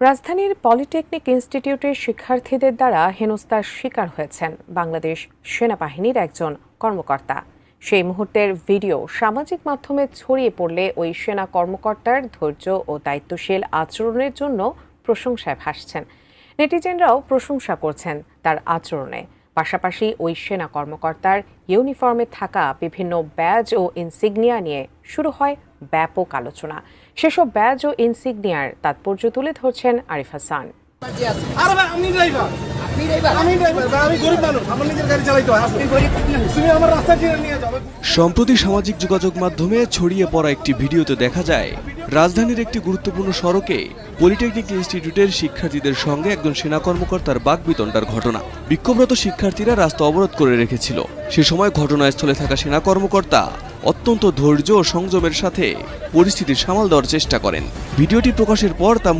রাজধানীর পলিটেকনিক ইনস্টিটিউটের শিক্ষার্থীদের দ্বারা হেনস্থার শিকার হয়েছেন বাংলাদেশ সেনাবাহিনীর একজন কর্মকর্তা। সেই মুহূর্তের ভিডিও সামাজিক মাধ্যমে ছড়িয়ে পড়লে ওই সেনা কর্মকর্তার ধৈর্য ও দায়িত্বশীল আচরণের জন্য প্রশংসায় ভাসছেন। নেটিজেনরাও প্রশংসা করছেন তার আচরণে। পাশাপাশি ওই সেনা কর্মকর্তার ইউনিফর্মে থাকা বিভিন্ন ব্যাজ ও ইনসিগনিয়া নিয়ে শুরু হয় ব্যাপক আলোচনা। সেসব ব্যাজ ও ইনসিগনিয়ার তাৎপর্য তুলে ধরছেন আরিফ হাসান। সম্প্রতি সামাজিক যোগাযোগ মাধ্যমে ছড়িয়ে পড়া একটি ভিডিওতে দেখা যায়, রাজধানীর একটি গুরুত্বপূর্ণ সড়কে পলিটেকনিক ইনস্টিটিউটের শিক্ষার্থীদের সঙ্গে একজন সেনা কর্মকর্তার বাকবিতণ্ডার ঘটনা। বিক্ষোভরত শিক্ষার্থীরা রাস্তা অবরোধ করে রেখেছিল। সে সময় ঘটনাস্থলে থাকা সেনা কর্মকর্তা অত্যন্ত ধৈর্য ও সংযমের সাথে পরিস্থিতি সামাল দেওয়ার চেষ্টা করেন। ভিডিওটি প্রকাশের পর তা